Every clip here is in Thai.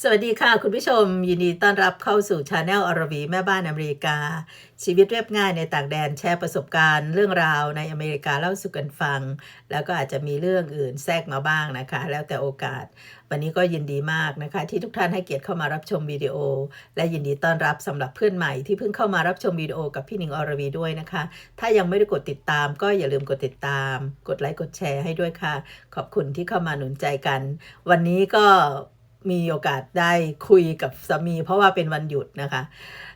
สวัสดีค่ะ คุณผู้ชม ยินดีต้อนรับเข้าสู่ชาแนลอรวีแม่บ้านอเมริกา ชีวิตเรียบง่ายในต่างแดนแชร์ประสบการณ์เรื่องราวในอเมริกาเล่าสู่กันฟัง แล้วก็อาจจะมีเรื่องอื่นแทรกมาบ้างนะคะ แล้วแต่โอกาส วันนี้ก็ยินดีมากนะคะ ที่ทุกท่านให้เกียรติเข้ามารับชมวิดีโอ และยินดีต้อนรับสำหรับเพื่อนใหม่ที่เพิ่งเข้ามารับชมวิดีโอกับพี่หนิงอรวีด้วยนะคะ ถ้ายังไม่ได้กดติดตาม ก็อย่าลืมกดติดตาม กดไลค์กดแชร์ให้ด้วยค่ะ ขอบคุณที่เข้ามาหนุนใจกัน วันนี้ก็ มีโอกาสได้คุยกับสามี เพราะว่าเป็นวันหยุดนะคะ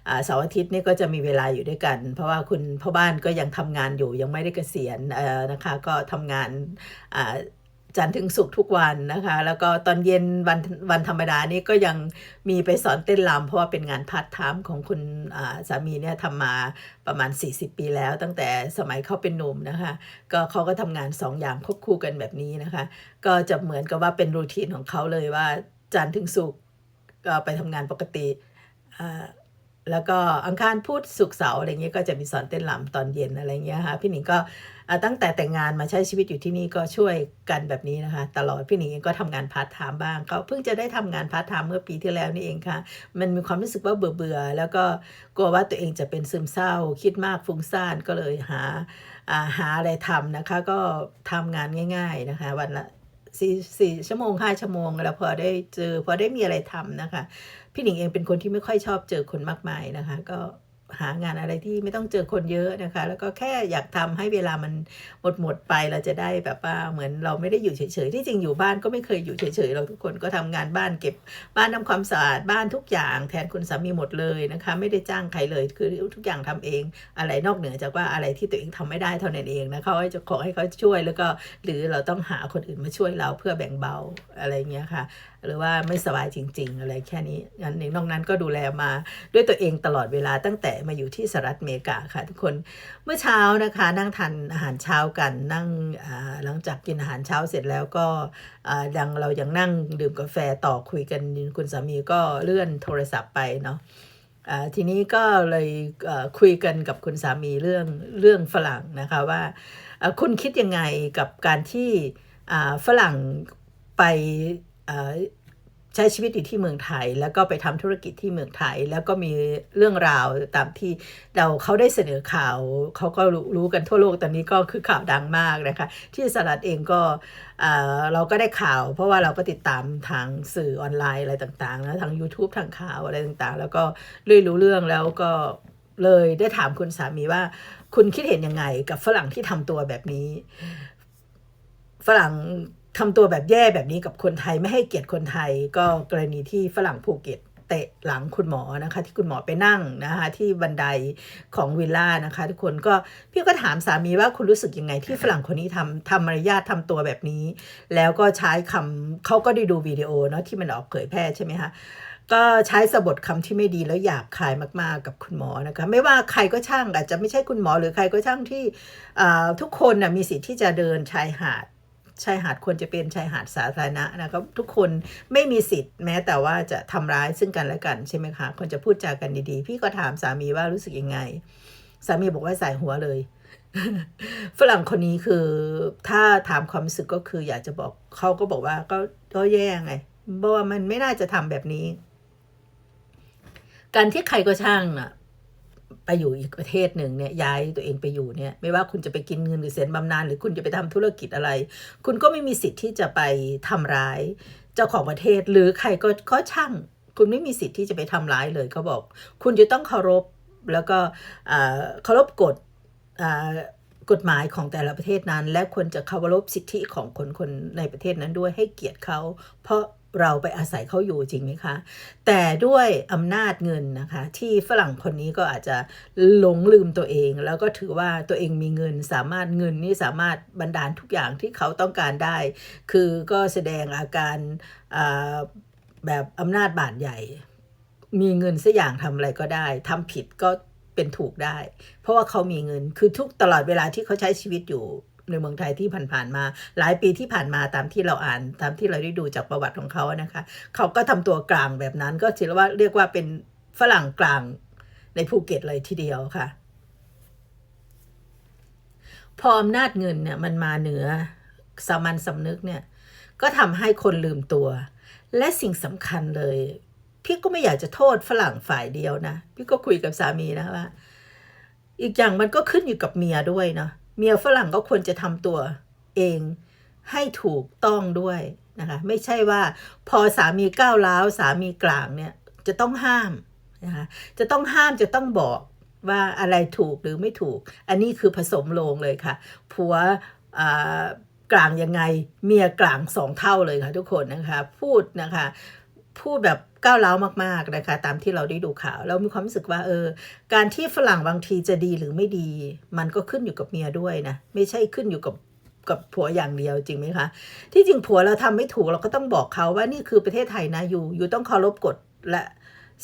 อ่าเสาร์อาทิตย์นี่ก็จะมีเวลาอยู่ด้วยกัน เพราะว่าคุณพ่อบ้านก็ยังทำงานอยู่ยังไม่ได้เกษียณอ่อนะคะก็ทำงานอ่าจันทร์ถึงศุกร์ทุกวันนะคะ แล้วก็ตอนเย็นวันวันธรรมดานี่ก็ยังมีไปสอนเต้นรำเพราะว่าเป็นงานพาร์ทไทม์ของคุณอ่าสามีเนี่ยทำมาประมาณ 40 ปีแล้ว ตั้งแต่สมัยเขาเป็นหนุ่มนะคะ ก็เขาก็ทำงานสองอย่างควบคู่กันแบบนี้นะคะ ก็จะเหมือนกับว่าเป็นรูทีนของเขาเลยว่า จันทร์ถึงศุกร์ก็ไปทำงานปกติ แล้วก็อังคารพุธศุกร์เสาร์อะไรเงี้ยก็จะมีสอนเต้นรำตอนเย็นอะไรเงี้ยค่ะพี่หนิงก็ตั้งแต่แต่งงานมาใช้ชีวิตอยู่ที่นี่ก็ช่วยกันแบบนี้นะคะ ตลอดพี่หนิงก็ทำงานพาร์ทไทม์บ้างก็เพิ่งจะได้ทำงานพาร์ทไทม์เมื่อปีที่แล้วนี่เองค่ะ มันมีความรู้สึกว่าเบื่อเบื่อๆแล้วก็กลัวว่าตัวเองจะเป็นซึมเศร้า คิดมากฟุ้งซ่านก็เลยหาาหาอะไรทำนะคะ ก็ทำงานง่าย ๆนะคะ วันละ สี่สี่ชั่วโมงห้าชั่วโมงแล้วพอได้เจอพอได้มีอะไรทำนะคะ พี่หนิงเองเป็นคนที่ไม่ค่อยชอบเจอคนมากมายนะคะ ก็ หางานอะไรที่ไม่ต้องเจอคนเยอะนะคะ แล้วก็แค่อยากทำให้เวลามันหมดหมดไปเราจะได้แบบว่าเหมือนเราไม่ได้อยู่เฉยๆที่จริงอยู่บ้านก็ไม่เคยอยู่เฉยๆเราทุกคนก็ทำงานบ้านเก็บบ้านทำความสะอาดบ้านทุกอย่างแทนคุณสามีหมดเลยนะคะ ไม่ได้จ้างใครเลยคือทุกอย่างทำเองอะไรนอกเหนือจากว่าอะไรที่ตัวเองทำไม่ได้เท่านั้นเองนะเขาจะขอให้เขาช่วยแล้วก็หรือเราต้องหาคนอื่นมาช่วยเราเพื่อแบ่งเบาอะไรเงี้ยค่ะหรือว่าไม่สบายจริง ๆ อะไรแค่นี้งั้นเองนอกนั้นก็ดูแลมาด้วยตัวเองตลอดเวลาตั้งแต่มาอยู่ที่สหรัฐอเมริกาค่ะ ทุกคนเมื่อเช้านะคะนั่งทานอาหารเช้ากันนั่งหลังจากกินอาหารเช้าเสร็จแล้วก็ยังเรายังนั่งดื่มกาแฟต่อคุยกันคุณสามีก็เลื่อนโทรศัพท์ไปเนาะทีนี้ก็เลยคุยกันกับคุณสามีเรื่องเรื่องฝรั่งนะคะว่าคุณคิดยังไงกับการที่ฝรั่งไป ใช้ชีวิตอยู่ที่เมืองไทย แล้วก็ไปทำธุรกิจที่เมืองไทย แล้วก็มีเรื่องราวตามที่เราเขาได้เสนอข่าวเขาก็รู้รู้กันทั่วโลกตอนนี้ก็คือข่าวดังมากนะคะ ที่สหรัฐเองก็เราก็ได้ข่าว เพราะว่าเราก็ติดตามทางสื่อออนไลน์อะไรต่างๆนะทาง YouTube ทางข่าวอะไรต่างๆ แล้วก็เลยรู้เรื่องแล้วก็เลยได้ถามคุณสามีว่า คุณคิดเห็นยังไงกับฝรั่งที่ทำตัวแบบนี้ ฝรั่ง ทำตัวแบบแย่แบบนี้กับคนไทยไม่ให้เกียรติคนไทยก็กรณีที่ฝรั่งภูเก็ตเตะหลังคุณหมอนะคะที่คุณหมอไปนั่งนะคะที่บันไดของวิลล่านะคะ ทุกคนก็พี่ก็ถามสามีว่าคุณรู้สึกยังไงที่ฝรั่งคนนี้ทำทำมารยาททำตัวแบบนี้ แล้วก็ใช้คำเขาก็ได้ดูวิดีโอเนาะที่มันออกเผยแพร่ใช่ไหมคะก็ใช้สะบทคำที่ไม่ดีแล้วหยาบคายมากๆกับคุณหมอนะคะไม่ว่าใครก็ช่างอาจจะไม่ใช่คุณหมอหรือใครก็ช่างที่อ่าทุกคนนะมีสิทธิ์ที่จะเดินชายหาด ชายหาดควรจะเป็นชายหาดสาธารณะนะครับทุกคนไม่มีสิทธิ์แม้แต่ว่าจะทำร้ายซึ่งกันและกันใช่ไหมคะควรจะพูดจากันดีๆ พี่ก็ถามสามีว่ารู้สึกยังไง สามีบอกว่าใส่หัวเลย ฝรั่งคนนี้คือถ้าถามความรู้สึกก็คืออยากจะบอกเขาก็บอกว่าก็ก็แย่ไงเพราะว่ามันไม่น่าจะทำแบบนี้ การที่ใครก็ช่างน่ะ ไปอยู่อีกประเทศหนึ่งเนี่ยย้ายตัวเองไปอยู่เนี่ยไม่ว่าคุณจะไปกินเงินหรือเสียบำนาญหรือคุณจะไปทำธุรกิจอะไร คุณก็ไม่มีสิทธิ์ที่จะไปทำร้ายเจ้าของประเทศหรือใครก็ก็ช่าง คุณไม่มีสิทธิ์ที่จะไปทำร้ายเลยเขาบอก คุณจะต้องเคารพแล้วก็เคารพกฎกฎหมายของแต่ละประเทศนั้น และควรจะเคารพสิทธิของคนคนในประเทศนั้นด้วยให้เกียรติเขาเพราะ เราไปอาศัยเขาอยู่จริงไหมคะ แต่ด้วยอำนาจเงินนะคะ ที่ฝรั่งคนนี้ก็อาจจะหลงลืมตัวเอง แล้วก็ถือว่าตัวเองมีเงินสามารถเงินนี่สามารถบันดาลทุกอย่างที่เขาต้องการได้ คือก็แสดงอาการแบบอำนาจบาดใหญ่ มีเงินสักอย่างทำอะไรก็ได้ทำผิดก็เป็นถูกได้ เพราะว่าเขามีเงินคือทุกตลอดเวลาที่เขาใช้ชีวิตอยู่ ในเมืองไทยที่ผ่านๆมา หลายปีที่ผ่านมาตามที่เราอ่าน ตามที่เราได้ดูจากประวัติของเขานะคะเขาก็ทำตัวกลางแบบนั้น ก็ถือว่าเรียกว่าเป็นฝรั่งกลางในภูเก็ตเลยทีเดียวค่ะ พออำนาจเงินเนี่ยมันมาเหนือสามัญสำนึกเนี่ยก็ทำให้คนลืมตัว และสิ่งสำคัญเลย พี่ก็ไม่อยากจะโทษฝรั่งฝ่ายเดียวนะ พี่ก็คุยกับสามีนะว่า อีกอย่างมันก็ขึ้นอยู่กับเมียด้วยเนาะ เมียฝรั่งก็ควรจะทำตัวเองให้ถูกต้องด้วยนะคะไม่ใช่ว่าพอสามีก้าวร้าวสามีกลางเนี่ยจะต้องห้ามนะคะจะต้องห้ามจะต้องบอกว่าอะไรถูกหรือไม่ถูก อันนี้คือผสมโลงเลยค่ะผัวกลางยังไงเมียกลางสองเท่าเลยค่ะทุกคนนะคะพูดนะคะ พูดแบบก้าวร้าวมากๆนะคะ ตามที่เราได้ดูข่าวแล้วมีความรู้สึกว่าเออ การที่ฝรั่งบางทีจะดีหรือไม่ดี มันก็ขึ้นอยู่กับเมียด้วยนะ ไม่ใช่ขึ้นอยู่กับกับผัวอย่างเดียวจริงไหมคะ ที่จริงผัวเราทำไม่ถูกเราก็ต้องบอกเขาว่านี่คือประเทศไทยนะอยู่อยู่ต้องเคารพกฎและ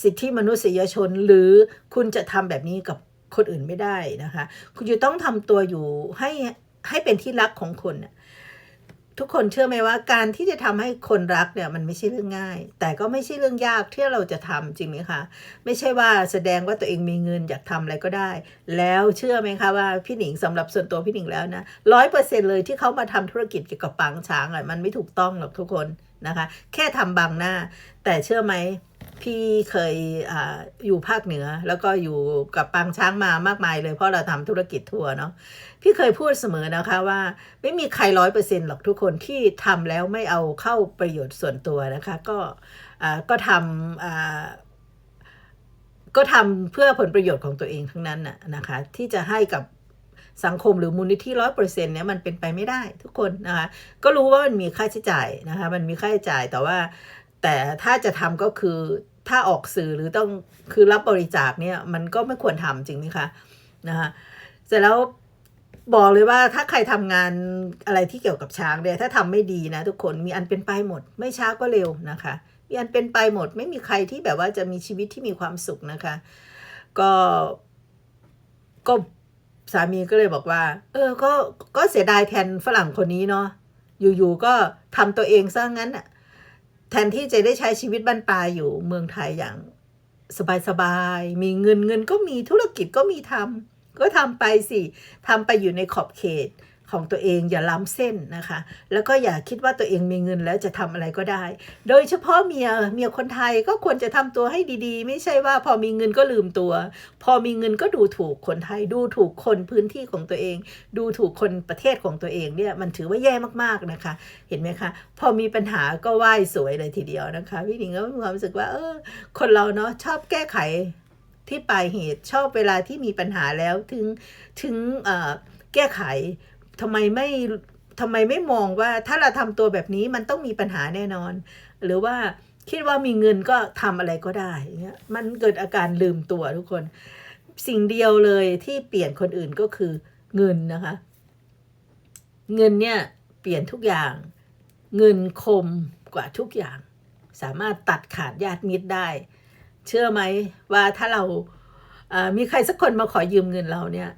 สิทธิมนุษยชน หรือคุณจะทำแบบนี้กับคนอื่นไม่ได้นะคะ คุณอยู่ต้องทำตัวอยู่ให้ให้เป็นที่รักของคนนะ ทุกคนเชื่อไหมว่าการที่จะทำให้คนรักเนี่ยมันไม่ใช่เรื่องง่าย แต่ก็ไม่ใช่เรื่องยากที่เราจะทำจริงไหมคะ ไม่ใช่ว่าแสดงว่าตัวเองมีเงินอยากทำอะไรก็ได้ แล้วเชื่อไหมคะว่าพี่หนิงสำหรับส่วนตัวพี่หนิงแล้วนะร้อยเปอร์เซ็นเลยที่เขามาทำธุรกิจเกี่ยวกับปางช้างอะมันไม่ถูกต้องหรอกทุกคนนะคะ แค่ทำบางหน้า แต่เชื่อไหม พี่เคยออยู่ภาคเหนือ แล้วก็อยู่กับปางช้างมามากมายเลยเพราะเราทำธุรกิจทัวร์เนาะพี่เคยพูดเสมอนะคะว่า ไม่มีใครร้อยเปอร์เซ็นต์หรอกทุกคนที่ทำแล้วไม่เอาเข้าประโยชน์ส่วนตัวนะคะ ก็ก็ทำก็ทำเพื่อผลประโยชน์ของตัวเองทั้งนั้นน่ะนะคะ ที่จะให้กับสังคมหรือมูลนิธิร้อยเปอร์เซ็นต์เนี่ยมันเป็นไปไม่ได้ทุกคนนะคะก็รู้ว่ามันมีค่าใช้จ่ายนะคะมันมีค่าใช้จ่ายแต่ว่าแต่ถ้าจะทำก็คือ ถ้าออกสื่อหรือต้องคือรับบริจาคเนี่ยมันก็ไม่ควรทำจริงไหมคะนะคะเสร็จแล้วบอกเลยว่าถ้าใครทำงานอะไรที่เกี่ยวกับช้างเนี่ยถ้าทำไม่ดีนะทุกคนมีอันเป็นไปหมด ไม่ช้าก็เร็วนะคะ มีอันเป็นไปหมด ไม่มีใครที่แบบว่าจะมีชีวิตที่มีความสุขนะคะ ก็ก็สามีก็เลยบอกว่า เออ ก็ก็เสียดายแทนฝรั่งคนนี้เนาะอยู่ๆก็ทำตัวเองซะงั้นอะ แทนที่จะได้ใช้ชีวิตบ้านปลายอยู่เมืองไทยอย่างสบายๆ มีเงินเงินก็มีธุรกิจก็มีทำก็ทำไปสิทำไปอยู่ในขอบเขต ของตัวเองอย่าล้ำเส้นนะคะ แล้วก็อย่าคิดว่าตัวเองมีเงินแล้วจะทำอะไรก็ได้ โดยเฉพาะเมียเมียคนไทยก็ควรจะทำตัวให้ดีๆ ไม่ใช่ว่าพอมีเงินก็ลืมตัว พอมีเงินก็ดูถูกคนไทย ดูถูกคนพื้นที่ของตัวเอง ดูถูกคนประเทศของตัวเองเนี่ยมันถือว่าแย่มากๆนะคะ เห็นไหมคะ พอมีปัญหาก็ไหว้สวยเลยทีเดียวนะคะพี่หนิงก็มีความรู้สึกว่าเออคนเราเนาะชอบแก้ไขที่ปลายเหตุชอบเวลาที่มีปัญหาแล้วถึงถึงแก้ไข ทำไมไม่ทำไมไม่มองว่าถ้าเราทำตัวแบบนี้มันต้องมีปัญหาแน่นอน หรือว่าคิดว่ามีเงินก็ทำอะไรก็ได้เงี้ยมันเกิดอาการลืมตัวทุกคน สิ่งเดียวเลยที่เปลี่ยนคนอื่นก็คือเงินนะคะ เงินเนี่ยเปลี่ยนทุกอย่าง เงินคมกว่าทุกอย่าง สามารถตัดขาดญาติมิตรได้ เชื่อไหมว่าถ้าเราอ่อมีใครสักคนมาขอยืมเงินเราเนี่ย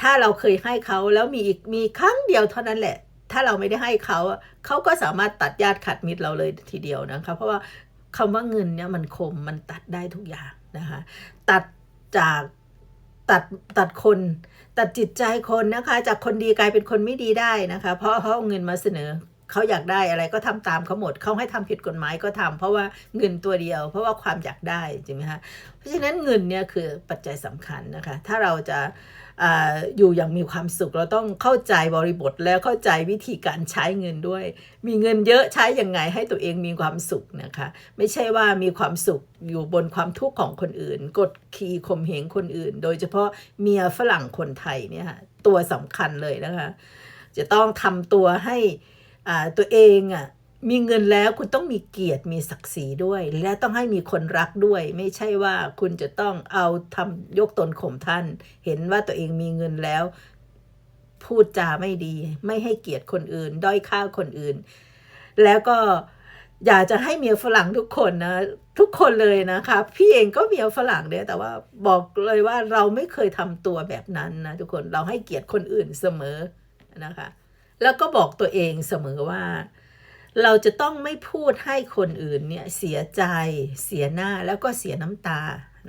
ถ้าเราเคยให้เขาแล้วมีอีกมีครั้งเดียวเท่านั้นแหละ ถ้าเราไม่ได้ให้เขาเขาก็สามารถตัดญาติขาดมิตรเราเลยทีเดียวนะคะ เพราะว่าคำว่าเงินเนี่ยมันคมมันตัดได้ทุกอย่างนะคะตัดจากตัดตัดคนตัดจิตใจคนนะคะ จากคนดีกลายเป็นคนไม่ดีได้นะคะ เพราะเขาเอาเงินมาเสนอเขาอยากได้อะไรก็ทำตามเขาหมดเขาให้ทำผิดกฎหมายก็ทำเพราะว่าเงินตัวเดียว เพราะว่าความอยากได้จริงไหมคะเพราะฉะนั้นเงินเนี่ยคือปัจจัยสำคัญนะคะ ถ้าเราจะ อยู่อย่างมีความสุข เราต้องเข้าใจบริบทแล้วเข้าใจวิธีการใช้เงินด้วย มีเงินเยอะใช้ยังไงให้ตัวเองมีความสุขนะคะ ไม่ใช่ว่ามีความสุขอยู่บนความทุกข์ของคนอื่น กดขี่ข่มเหงคนอื่น โดยเฉพาะเมียฝรั่งคนไทยเนี่ยตัวสำคัญเลยนะคะ จะต้องทำตัวให้ตัวเองอะ มีเงินแล้วคุณต้องมีเกียรติมีศักดิ์ศรีด้วย และต้องให้มีคนรักด้วย ไม่ใช่ว่าคุณจะต้องเอาทำยกตนข่มท่าน เห็นว่าตัวเองมีเงินแล้ว พูดจาไม่ดี ไม่ให้เกียรติคนอื่น ด้อยค่าคนอื่น แล้วก็อยากจะให้เมียฝรั่งทุกคนนะทุกคนเลยนะคะพี่เองก็เมียฝรั่งเนี่ยแต่ว่าบอกเลยว่าเราไม่เคยทำตัวแบบนั้นนะทุกคนเราให้เกียรติคนอื่นเสมอนะคะ แล้วก็บอกตัวเองเสมอว่า เราจะต้องไม่พูดให้คนอื่นเนี่ยเสียใจ เสียหน้าแล้วก็เสียน้ำตา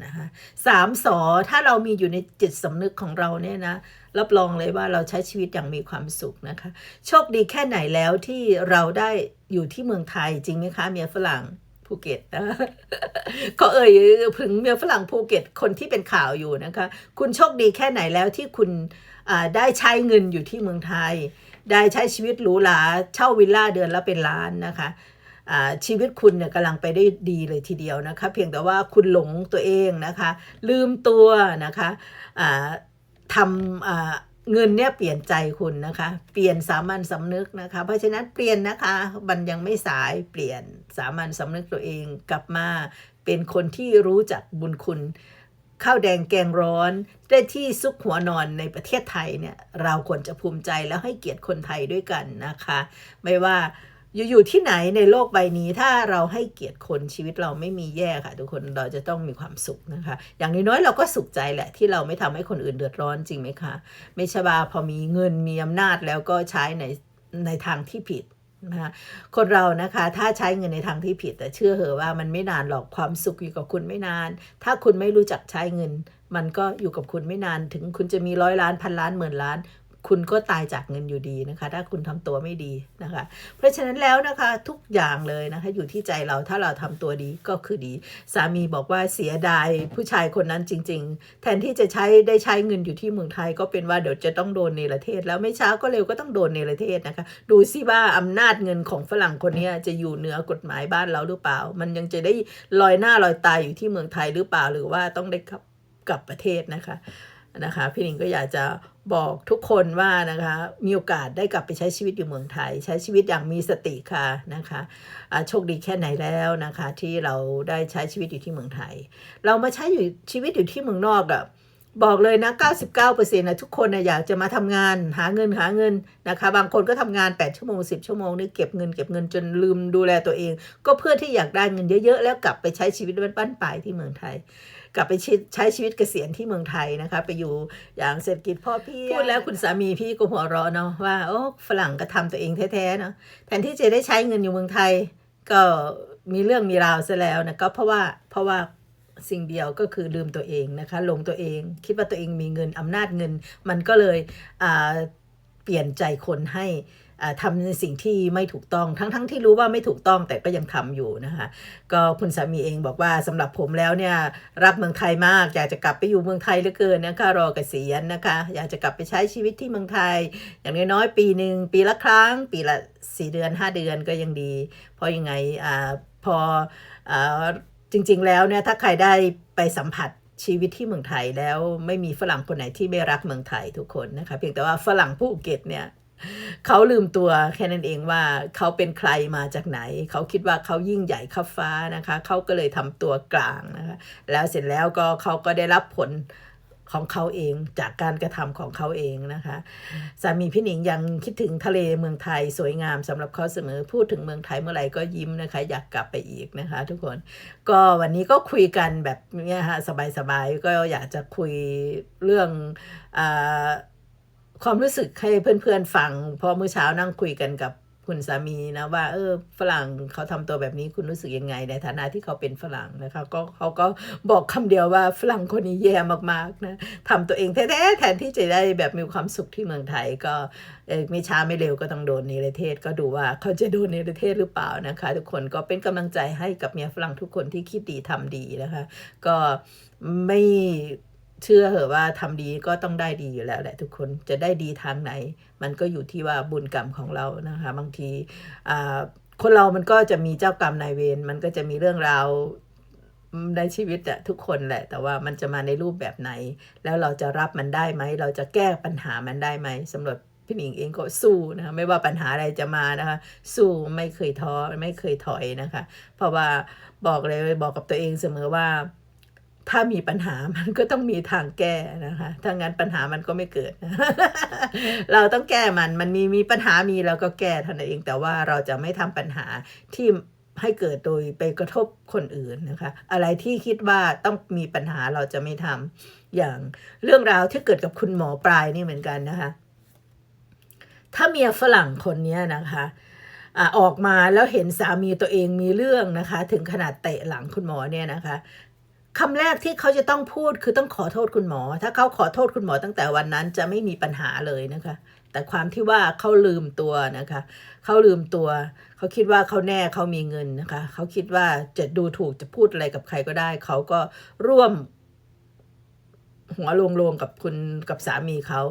นะคะสามสอถ้าเรามีอยู่ในจิตสำนึกของเราเนี่ยนะรับรองเลยว่าเราใช้ชีวิตอย่างมีความสุขนะคะ โชคดีแค่ไหนแล้วที่เราได้อยู่ที่เมืองไทยจริงไหมคะเมียฝรั่งภูเก็ตนะก็เอ่ยถึงเมียฝรั่งภูเก็ตคนที่เป็นข่าวอยู่นะคะ คุณโชคดีแค่ไหนแล้วที่คุณได้ใช้เงินอยู่ที่เมืองไทย ได้ใช้ชีวิตหรูหราเช่าวิลล่าเดือนละเป็นล้านนะคะชีวิตคุณเนี่ยกำลังไปได้ดีเลยทีเดียวนะคะ เพียงแต่ว่าคุณหลงตัวเองนะคะ ลืมตัวนะคะทำเงินเนี่ยเปลี่ยนใจคุณนะคะ เปลี่ยนสามัญสำนึกนะคะ เพราะฉะนั้นเปลี่ยนนะคะ มันยังไม่สายเปลี่ยนสามัญสำนึกตัวเองกลับมาเป็นคนที่รู้จักบุญคุณ ข้าวแดงแกงร้อนได้ที่ซุกหัวนอนในประเทศไทยเนี่ยเราควรจะภูมิใจแล้วให้เกียรติคนไทยด้วยกันนะคะ ไม่ว่าอยู่อยู่ที่ไหนในโลกใบนี้ถ้าเราให้เกียรติคนชีวิตเราไม่มีแย่ค่ะ ทุกคนเราจะต้องมีความสุขนะคะ อย่างน้อยๆเราก็สุขใจแหละที่เราไม่ทำให้คนอื่นเดือดร้อนจริงไหมคะ ไม่ใช่ว่าพอมีเงินมีอำนาจแล้วก็ใช้ในในทางที่ผิด นะคะคนเรานะคะถ้าใช้เงินในทางที่ผิด แต่เชื่อเหอะว่ามันไม่นานหรอกความสุขอยู่กับคุณไม่นาน ถ้าคุณไม่รู้จักใช้เงิน มันก็อยู่กับคุณไม่นานถึงคุณจะมีร้อยล้านพันล้านหมื่นล้าน คุณก็ตายจากเงินอยู่ดีนะคะ ถ้าคุณทำตัวไม่ดีนะคะ เพราะฉะนั้นแล้วนะคะทุกอย่างเลยนะคะอยู่ที่ใจเราถ้าเราทำตัวดีก็คือดี สามีบอกว่าเสียดายผู้ชายคนนั้นจริง ๆ แทนที่จะใช้ได้ใช้เงินอยู่ที่เมืองไทยก็เป็นว่าเดี๋ยวจะต้องโดนเนรเทศ แล้วไม่ช้าก็เร็วก็ต้องโดนเนรเทศนะคะ ดูสิว่าอำนาจเงินของฝรั่งคนนี้จะอยู่เหนือกฎหมายบ้านเราหรือเปล่า มันยังจะได้ลอยหน้าลอยตายอยู่ที่เมืองไทยหรือเปล่าหรือว่าต้องได้กลับกลับประเทศนะคะ นะคะพี่หนิงก็อยากจะบอกทุกคนว่านะคะมีโอกาสได้กลับไปใช้ชีวิตอยู่เมืองไทย ใช้ชีวิตอย่างมีสติค่ะนะคะโชคดีแค่ไหนแล้วนะคะ ที่เราได้ใช้ชีวิตอยู่ที่เมืองไทย เรามาใช้อยู่ชีวิตอยู่ที่เมืองนอกอะบอกเลยนะ 99%นะทุกคนนะอยากจะมาทำงานหาเงินหาเงินนะคะ บางคนก็ทำงาน 8 ชั่วโมง 10 ชั่วโมงนี่เก็บเงินเก็บเงินจนลืมดูแลตัวเอง ก็เพื่อที่อยากได้เงินเยอะๆ แล้วกลับไปใช้ชีวิตบ้านปลายที่เมืองไทย กลับไปใช้ชีวิตเกษียณที่เมืองไทยนะคะ ไปอยู่อย่างเศรษฐกิจพ่อพี่พูดแล้วคุณสามีพี่ก็หัวเราะเนาะว่าโอ้ฝรั่งก็ทำตัวเองแท้ๆเนาะแทนที่จะได้ใช้เงินอยู่เมืองไทย ก็มีเรื่องมีราวซะแล้วนะก็เพราะว่าเพราะว่าสิ่งเดียวก็คือลืมตัวเองนะคะลงตัวเองคิดว่าตัวเองมีเงินอำนาจเงิน มันก็เลยเปลี่ยนใจคนให้ ทำในสิ่งที่ไม่ถูกต้องทั้งๆทที่รู้ว่าไม่ถูกต้องแต่ก็ยังทำอยู่นะคะก็คุณสามีเองบอกว่าสำหรับผมแล้วเนี่ยรักเมืองไทยมาก อยากจะกลับไปอยู่เมืองไทยเหลือเกินนะคะรอเกษียณนะคะ อยากจะกลับไปใช้ชีวิตที่เมืองไทย อย่างน้อยๆปีหนึ่งปีละครั้ง ปีละสี่เดือนห้าเดือนก็ยังดี เพราะยังไงอ่าพออ่าจริงๆแล้วเนี่ยถ้าใครได้ไปสัมผัสชีวิตที่เมืองไทยแล้วไม่มีฝรั่งคนไหนที่ไม่รักเมืองไทยทุกคนนะคะเพียงแต่ว่าฝรั่งภูเก็ตเนี่ย เขาลืมตัวแค่นั้นเองว่าเขาเป็นใครมาจากไหน เขาคิดว่าเขายิ่งใหญ่ขับฟ้านะคะ เขาก็เลยทำตัวกลางนะคะ แล้วเสร็จแล้วก็เขาก็ได้รับผลของเขาเองจากการกระทำของเขาเองนะคะสามีพี่หนิงยังคิดถึงทะเลเมืองไทยสวยงามสำหรับเขาเสมอพูดถึงเมืองไทยเมื่อไหร่ก็ยิ้มนะคะ อยากกลับไปอีกนะคะ ทุกคนก็วันนี้ก็คุยกันแบบเนี้ยฮะสบายๆก็อยากจะคุยเรื่องอา ความรู้สึกให้เพื่อนๆฟังพราะเมื่อเช้านั่งคุยกันกับคุณสามีนะว่าเออฝรั่งเขาทำตัวแบบนี้คุณรู้สึกยังไง ในฐานะที่เขาเป็นฝรั่งนะคะก็เขาก็บอกคำเดียวว่าฝรั่งคนนี้แย่มากๆนะทำตัวเองแท้ๆแทนที่จะได้แบบมีความสุขที่เมืองไทยก็ไม่ช้าไม่เร็วก็ต้องโดนเนรเทศ ก็ดูว่าเขาจะโดนเนรเทศหรือเปล่านะคะ ทุกคนก็เป็นกำลังใจให้กับเมียฝรั่งทุกคนที่คิดดีทำดีนะคะ ก็ไม่ เชื่อเหอะว่าทำดีก็ต้องได้ดีอยู่แล้วแหละทุกคนจะได้ดีทางไหน มันก็อยู่ที่ว่าบุญกรรมของเรานะคะบางทีคนเรามันก็จะมีเจ้ากรรมนายเวรมันก็จะมีเรื่องราวในชีวิตอะทุกคนแหละ แต่ว่ามันจะมาในรูปแบบไหน แล้วเราจะรับมันได้ไหม เราจะแก้ปัญหามันได้ไหมสำหรับพี่หนิงเองก็สู้นะคะไม่ว่าปัญหาอะไรจะมานะคะ สู้ไม่เคยท้อไม่เคยถอยนะคะ เพราะว่าบอกเลยบอกกับตัวเองเสมอว่า ถ้ามีปัญหามันก็ต้องมีทางแก้นะคะ ถ้างั้นปัญหามันก็ไม่เกิด เราต้องแก้มัน มันมีมีปัญหามีเราก็แก้เท่านั้นเอง แต่ว่าเราจะไม่ทำปัญหาที่ให้เกิดโดยไปกระทบคนอื่นนะคะ อะไรที่คิดว่าต้องมีปัญหาเราจะไม่ทำอย่างเรื่องราวที่เกิดกับคุณหมอปลายนี่เหมือนกันนะคะ ถ้าเมียฝรั่งคนนี้นะคะออกมาแล้วเห็นสามีตัวเองมีเรื่องนะคะ ถึงขนาดเตะหลังคุณหมอเนี่ยนะคะ คำแรกที่เขาจะต้องพูดคือต้องขอโทษคุณหมอ ถ้าเขาขอโทษคุณหมอตั้งแต่วันนั้นจะไม่มีปัญหาเลยนะคะ แต่ความที่ว่าเขาลืมตัวนะคะเขาลืมตัว เขาคิดว่าเขาแน่เขามีเงินนะคะเขาคิดว่าจะดูถูกจะพูดอะไรกับใครก็ได้ เขาก็ร่วม หัวลงๆกับคุณกับสามีเขา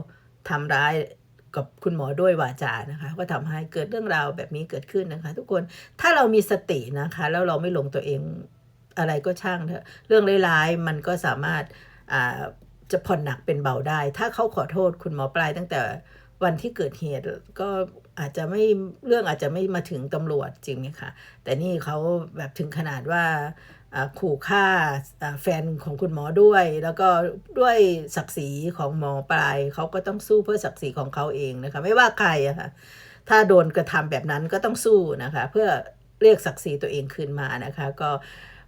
ทำร้ายกับคุณหมอด้วยวาจานะคะ ก็ทำให้เกิดเรื่องราวแบบนี้เกิดขึ้นนะคะ ทุกคนถ้าเรามีสตินะคะ แล้วเราไม่หลงตัวเอง อะไรก็ช่างเถอะเรื่องร้ายๆมันก็สามารถจะผ่อนหนักเป็นเบาได้ ถ้าเขาขอโทษคุณหมอปลายตั้งแต่วันที่เกิดเหตุก็อาจจะไม่เรื่องอาจจะไม่มาถึงตำรวจจริงไหมคะแต่นี่เขาแบบถึงขนาดว่าขู่ฆ่าอ่าแฟนของคุณหมอด้วย แล้วก็ด้วยศักดิ์ศรีของหมอปลายเขาก็ต้องสู้เพื่อศักดิ์ศรีของเขาเองนะคะไม่ว่าใครอะค่ะถ้าโดนกระทำแบบนั้นก็ต้องสู้นะคะ เพื่อเรียกศักดิ์ศรีตัวเองคืนมานะคะ ก็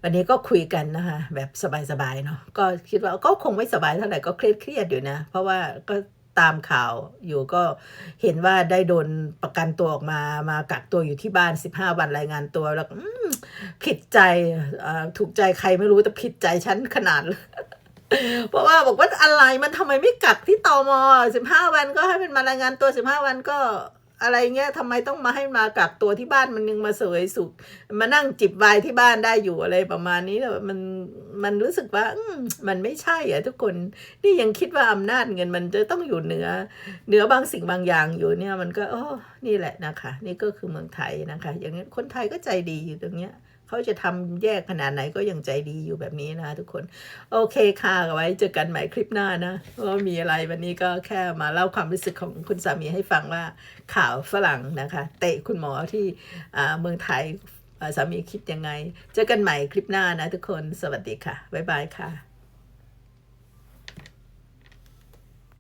วันนี้ก็คุยกันนะคะแบบสบายๆเนาะก็คิดว่าก็คงไม่สบายเท่าไหร่ก็เครียดเครียดๆอยู่นะ เพราะว่าก็ตามข่าวอยู่ก็เห็นว่าได้โดนประกันตัวออกมามากักตัวอยู่ที่บ้าน 15 วันรายงานตัวแล้วผิดใจอ่าถูกใจใครไม่รู้แต่ผิดใจฉันขนาดเพราะว่าบอกว่าอะไรมันทำไมไม่กักที่ตอมสิบห้าวันก็ให้มันมารายงานตัวสิบห้าวันก็ อะไรเงี้ยทำไมต้องมาให้มากักตัวที่บ้านมันยังมาเสวยสุข มานั่งจิบไวน์ที่บ้านได้อยู่อะไรประมาณนี้แล้วมันมันรู้สึกว่าอืมันไม่ใช่อะทุกคนนี่ยังคิดว่าอำนาจเงินมันจะต้องอยู่เหนือเหนือบางสิ่งบางอย่างอยู่เนี่ยมันก็โอ้นี่แหละนะคะ นี่ก็คือเมืองไทยนะคะ อย่างนี้คนไทยก็ใจดีอยู่ตรงเนี้ย เขาจะทำแยกขนาดไหนก็ยังใจดีอยู่แบบนี้นะทุกคน โอเคค่ะไว้เจอกันใหม่คลิปหน้านะว่ามีอะไรวันนี้ก็แค่มาเล่าความรู้สึกของคุณสามีให้ฟังว่าข่าวฝรั่งนะคะ เตะคุณหมอที่เมืองไทยสามีคิดยังไง เจอกันใหม่คลิปหน้านะทุกคนสวัสดีค่ะบ๊ายบายค่ะ